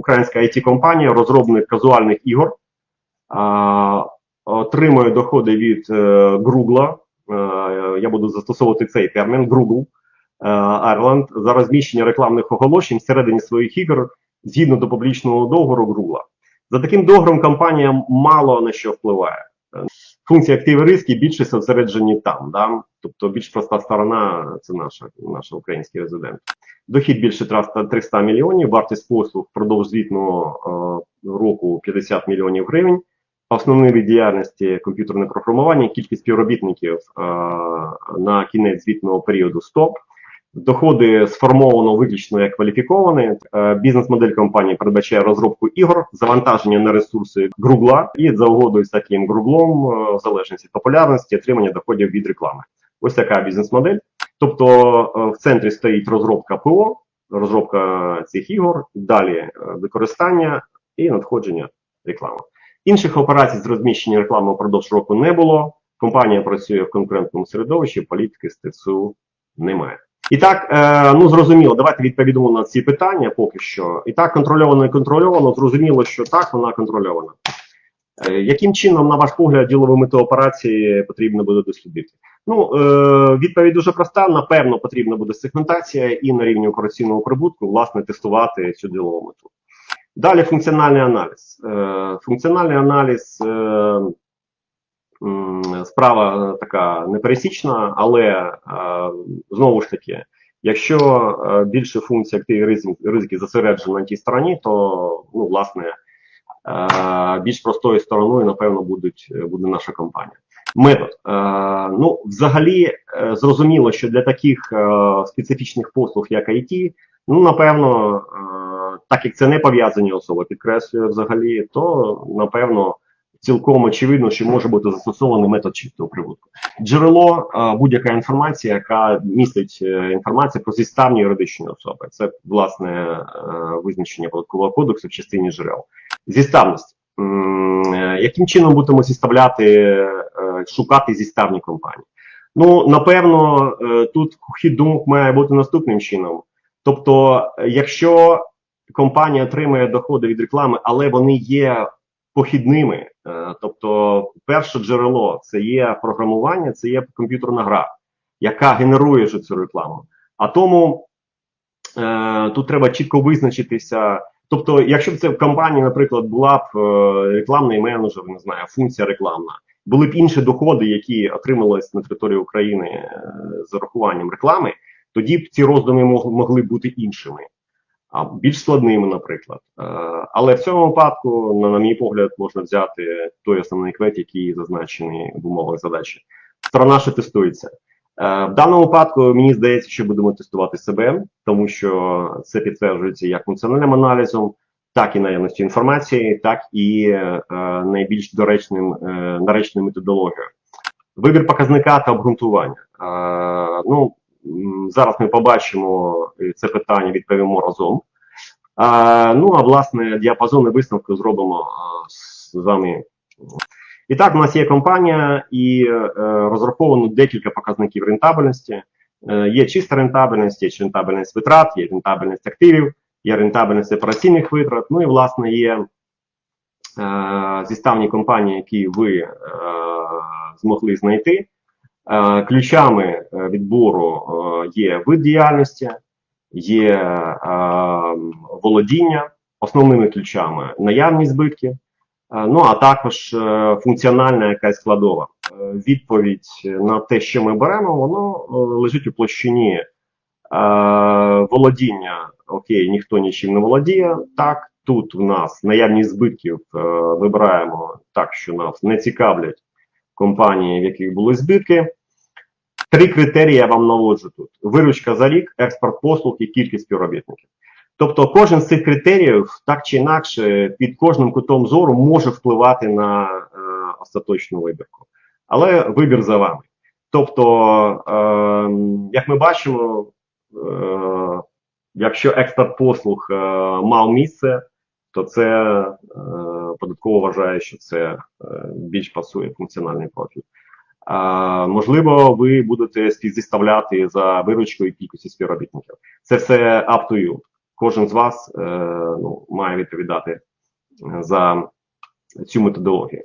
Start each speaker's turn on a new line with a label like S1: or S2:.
S1: українська it компанія розробник казуальних ігор, а, отримує доходи від е, Google. Е, я буду застосовувати цей термін Google е, Ireland за розміщення рекламних оголошень всередині своїх ігор згідно до публічного договору Google. За таким договором компанія мало на що впливає. Е, Функції активи риски більше зосереджені там. Да? Тобто більш проста сторона це наша, наша український резидент. Дохід більше 300 300 мільйонів, вартість послуг впродовж звітного е, року 50 мільйонів гривень. Основний вид діяльності комп'ютерне програмування, кількість співробітників е, на кінець звітного періоду 100. Доходи сформовано виключно як кваліфіковані. Е, Бізнес-модель компанії передбачає розробку ігор, завантаження на ресурси Гругла і за угодою з таким Груглом, е, в залежності від популярності, отримання доходів від реклами. Ось така бізнес-модель. Тобто е, в центрі стоїть розробка ПО, розробка цих ігор, далі е, використання і надходження реклами. Інших операцій з розміщення реклами впродовж року не було. Компанія працює в конкурентному середовищі, політики з ТЦУ немає. І так, е, ну зрозуміло, давайте відповімо на ці питання поки що. І так, контрольовано і контрольовано, зрозуміло, що так, вона контрольована. Яким чином, на ваш погляд, ділову мету операції потрібно буде дослідити? Ну, е, відповідь дуже проста. Напевно, потрібна буде сегментація і на рівні операційного прибутку, власне, тестувати цю ділову мету. Далі функціональний аналіз. Е, функціональний аналіз. Е, Справа така непересічна, але знову ж таки, якщо більше функцій активів ризик, ризиків зосереджено на тій стороні, то ну, власне більш простою стороною, напевно, будуть, буде наша компанія. Метод. Е, ну, взагалі, е, зрозуміло, що для таких е, специфічних послуг, як IT, ну, напевно, так як це не пов'язані особи, підкреслюю взагалі, то напевно цілком очевидно, що може бути застосований метод чистого прибутку. Джерело будь-яка інформація, яка містить е, інформацію про зіставні юридичні особи. Це власне визначення податкового кодексу в частині джерел. Зіставність. Яким чином будемо зіставляти, шукати зіставні компанії? Ну, напевно, е, тут хід думок має бути наступним чином. Тобто, якщо компанія отримує доходи від реклами, але вони є похідними, е, тобто, перше джерело це є програмування, це є комп'ютерна гра, яка генерує цю рекламу. А тому е, тут треба чітко визначитися. Тобто, якщо б це в компанії, наприклад, була б рекламний менеджер, не знаю, функція рекламна, були б інші доходи, які отримались на території України е, з урахуванням реклами, тоді б ці роздуми могли бути іншими, більш складними, наприклад. Е, але в цьому випадку, на, мій погляд, можна взяти той основний квет, який зазначений в умовах задачі. Сторона, що тестується. Е, В даному випадку мені здається, що будемо тестувати себе, тому що це підтверджується як функціональним аналізом, так і наявністю інформації, так і е, найбільш доречним е, наречною методологією. Вибір показника та обґрунтування. Е, ну, зараз ми побачимо е, це питання, відповімо разом. Е, ну, а власне, діапазон і висновки зробимо е, з вами. І так, у нас є компанія, і е, розраховано декілька показників рентабельності. Е, є чиста рентабельність, є рентабельність витрат, є рентабельність активів, є рентабельність операційних витрат. Ну і власне є е, зіставні компанії, які ви е, змогли знайти. Е, ключами відбору є вид діяльності, є володіння, основними ключами наявність збитків. Е, Ну а також функціональна якась складова. Відповідь на те, що ми беремо, воно лежить у площині володіння. Окей, ніхто нічим не володіє. Так, тут в нас наявність збитків е, вибираємо так, що нас не цікавлять компанії, в яких були збитки. Три критерії я вам наводжу тут: виручка за рік, експорт послуг і кількість співробітників. Тобто кожен з цих критеріїв так чи інакше під кожним кутом зору може впливати на е, остаточну вибірку. Але вибір за вами. Тобто, е, як ми бачимо, е, якщо експорт послуг е, мав місце, то це е, податково вважає, що це е, більш пасує функціональний профіль. А, можливо, ви будете співзіставляти за виручкою кількості співробітників. Це все up to you. кожен з вас е, ну, має відповідати е, за цю методологію.